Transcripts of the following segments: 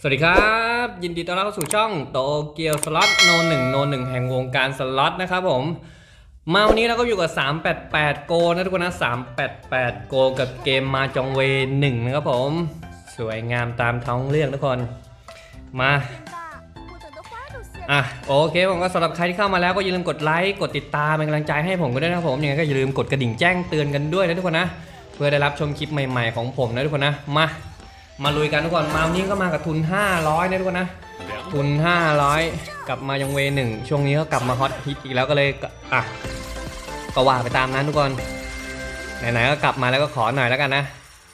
สวัสดีครับ ยินดีต้อนรับสู่ช่องโตเกียวสล็อตโนหนึ่งโนหนึ่งแห่งวงการสล็อตนะครับผม มาวันนี้เราก็อยู่กับ 388 โกนะทุกคนนะ 388 โกกับเกมมาจองเวหนึ่งนะครับผม สวยงามตามท้องเรื่องทุกคนมาอะโอเคผมก็สำหรับใครที่เข้ามาแล้วก็อย่าลืมกดไลค์กดติดตามเป็นกำลังใจให้ผมก็ด้วยนะผมยังไงก็อย่าลืมกดกระดิ่งแจ้งเตือนกันด้วยนะทุกคนนะ เพื่อได้รับชมคลิปใหม่ ๆของผมนะทุกคนนะมา มาลุยกันทุกคนมาวันนี้ก็มากับทุน 500นะทุกคนนะ ทุน 500 กลับมายังเวหนึ่งช่วงนี้ก็กลับมาฮอตฮิตอีกแล้วก็เลยก็อะก็ว่าไปตามนั้นทุกคนไหนๆก็กลับมาแล้วก็ขอหน่อยแล้วกันนะ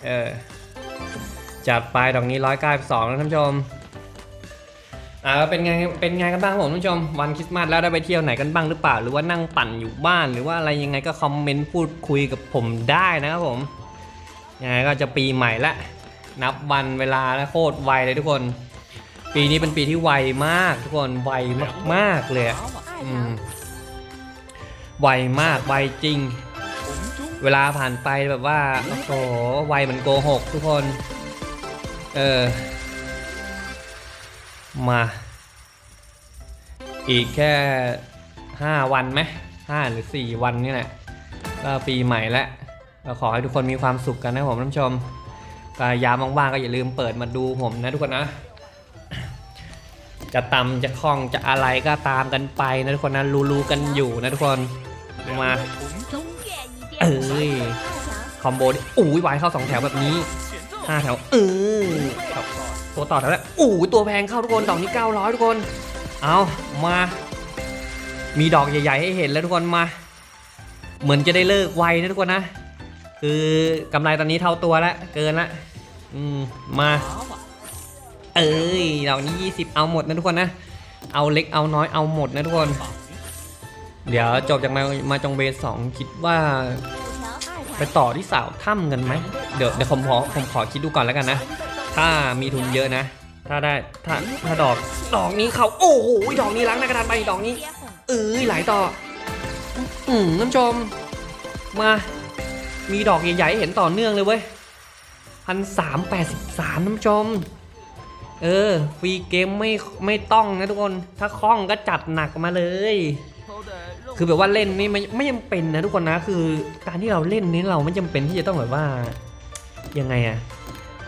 เออจัดไปดอกนี้192นะท่านผู้ชมอ่าเป็นไงเป็นไงกันบ้างครับผมท่านผู้ชมวันคริสต์มาสแล้วได้ไปเที่ยวไหนกันบ้างหรือเปล่า หรือว่านั่งปั่นอยู่บ้าน หรือว่าอะไรยังไงก็คอมเมนต์พูดคุยกับผมได้นะครับผมยังไงก็จะปีใหม่ละ นับวันเวลาแล้วโคตรไวเลยทุกคน ปีนี้เป็นปีที่ไวมากทุกคนไวมากๆเลยอะอืมไวมากไวจริง เวลาผ่านไปแบบว่าโอ้โหไวเหมือนโกหกทุกคน เออ มา อีกแค่5วันไหมห้าหรือ4วันนี่แหละก็ปีใหม่แล้วเราขอให้ทุกคนมีความสุขกันนะผมท่านผู้ชมก็ ยามว่างๆก็อย่าลืมเปิดมาดูผมนะทุกคนนะ จะตำจะคล่องจะอะไรก็ตามกันไปนะทุกคนนะรู้ๆกันอยู่นะทุกคนมาเอ้ยคอมโบนี่อู้ยวายเข้าสองแถวแบบนี้ห้าแถวเออตัวต่อแถวแล้วอู้ตัวแพงเข้าทุกคนดอกนี้เก้าร้อยทุกคน เอามา มีดอกใหญ่ ๆ ให้เห็นแล้วทุกคนมา เหมือนจะได้เลิกไวนะทุกคนนะ คือกำไรตอนนี้เท่าตัวแล้วเกินละ อืมมา เอ้ยเหล่านี้ 20 เอาหมดนะทุกคนนะ เอาเล็กเอาน้อยเอาหมดนะทุกคน เดี๋ยวจบจากมามาจงเบสองคิดว่า ไปต่อที่สาวถ้ำกันไหมเดี๋ยวเดี๋ยวผมขอผมขอคิดดูก่อนแล้วกันนะ ถ้ามีทุนเยอะนะ ถ้าได้ถ้าถ้าดอกดอกนี้เขาโอ้โหดอกนี้ล้างหน้ากระดานไปดอกนี้ เอ้ยหลายต่อ อืมน้ำชมมา มีดอกใหญ่ๆเห็นต่อเนื่องเลยเว้ย พันสามแปดสิบสามท่านผู้ชม เออ ฟรีเกมไม่ไม่ต้องนะทุกคน ถ้าคล่องก็จัดหนักมาเลย คือแบบว่าเล่นนี่ไม่ไม่จำเป็นนะทุกคนนะ คือการที่เราเล่นนี่เราไม่จำเป็นที่จะต้องแบบว่ายังไงอะ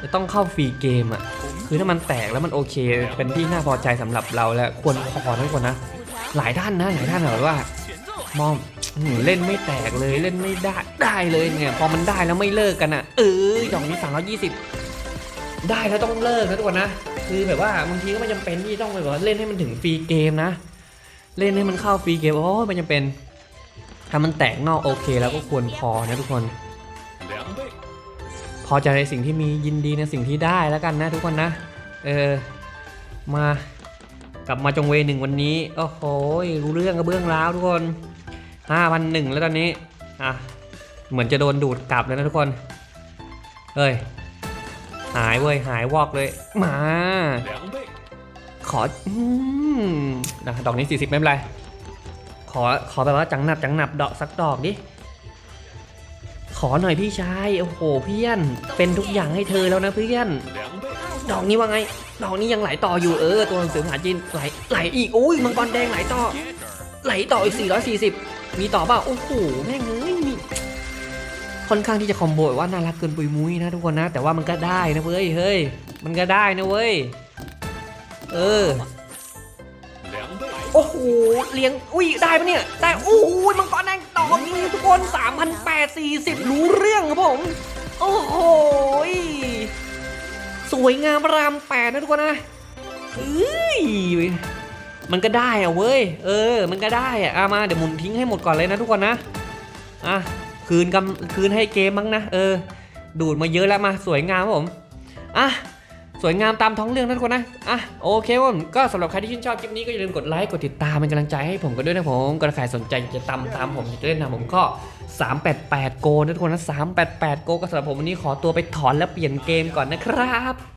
จะต้องเข้าฟรีเกมอะคือถ้ามันแตกแล้วมันโอเค เป็นที่น่าพอใจสำหรับเราแล้วควรพอทุกคนนะ หลายท่านนะหลายท่านแบบว่ามองอืม เล่นไม่แตกเลยเล่นไม่ได้ได้เลยเนี่ย พอมันได้แล้วไม่เลิกกันอะ เออดอกนี้สามร้อยยี่สิบได้แล้วต้องเลิกนะทุกคนนะคือแบบว่าบางทีก็ไม่จำเป็นที่ต้องไปแบบว่าเล่นให้มันถึงฟรีเกมนะ เล่นให้มันเข้าฟรีเกมโอ้ไม่จำเป็นถ้ามันแตกนอกโอเค แล้วก็ควรพอนะทุกคน พอใจในสิ่งที่มียินดีในสิ่งที่ได้แล้วกันนะ ทุกคนนะ เออมากลับมาจงเวหนึ่งวันนี้ โอ้โหรู้เรื่องกระเบื้องร้าวทุกคน ห้าพันหนึ่งแล้วตอนนี้ อะ เหมือนจะโดนดูดกลับแล้วนะทุกคนเฮ้ย หายเว้ย หายวอกเลย มา ขออืมนะดอกนี้ 40 ไม่เป็นไร ขอ ขอแบบว่าจังหนับจังหนับดอกสักดอกดิ ขอหน่อยพี่ชาย โอ้โหเพื่อน เป็นทุกอย่างให้เธอแล้วนะเพื่อน ดอกนี้ว่าไง ดอกนี้ยังไหลต่ออยู่เออ ตัวหนังสือภาษาจีนไหลไหลอีกอุ้ยมังกรแดงไหลต่อ ไหลต่ออีก 440 มีต่อเปล่าโอ้โหแม่งเอ้ยมีค่อนข้างที่จะคอมโบว่าน่ารักเกินปุยมุ้ยนะทุกคนนะ แต่ว่ามันก็ได้นะเว้ยเฮ้ยมันก็ได้นะเว้ยเออโอ้โหเลี้ยงอุ้ยได้ปะเนี่ยได้โอ้โหมังกรแดงต่อนี้ทุกคน3,840 รู้เรื่องครับผมโอ้โหสวยงามรามแปดนะทุกคนนะเอ้ย มันก็ได้อะเว้ย เออ มันก็ได้อะอามาเดี๋ยวหมุนทิ้งให้หมดก่อนเลยนะทุกคนนะ อะ คืนกำคืนให้เกมมั้งนะ เออ ดูดมาเยอะแล้วมา สวยงามครับผม อะ สวยงามตามท้องเรื่องนะทุกคนนะ อะ โอเคผมก็สำหรับใครที่ชื่นชอบคลิปนี้ก็อย่าลืมกดไลค์ กดติดตามเป็นกำลังใจให้ผมกันด้วยนะผมก็ถ้าใครสนใจจะตามตามผมจะเล่นนะผมก็ 388 โกนะทุกคนนะ 388 โกก็สำหรับผมวันนี้ขอตัวไปถอนแล้วเปลี่ยนเกมก่อนนะครับ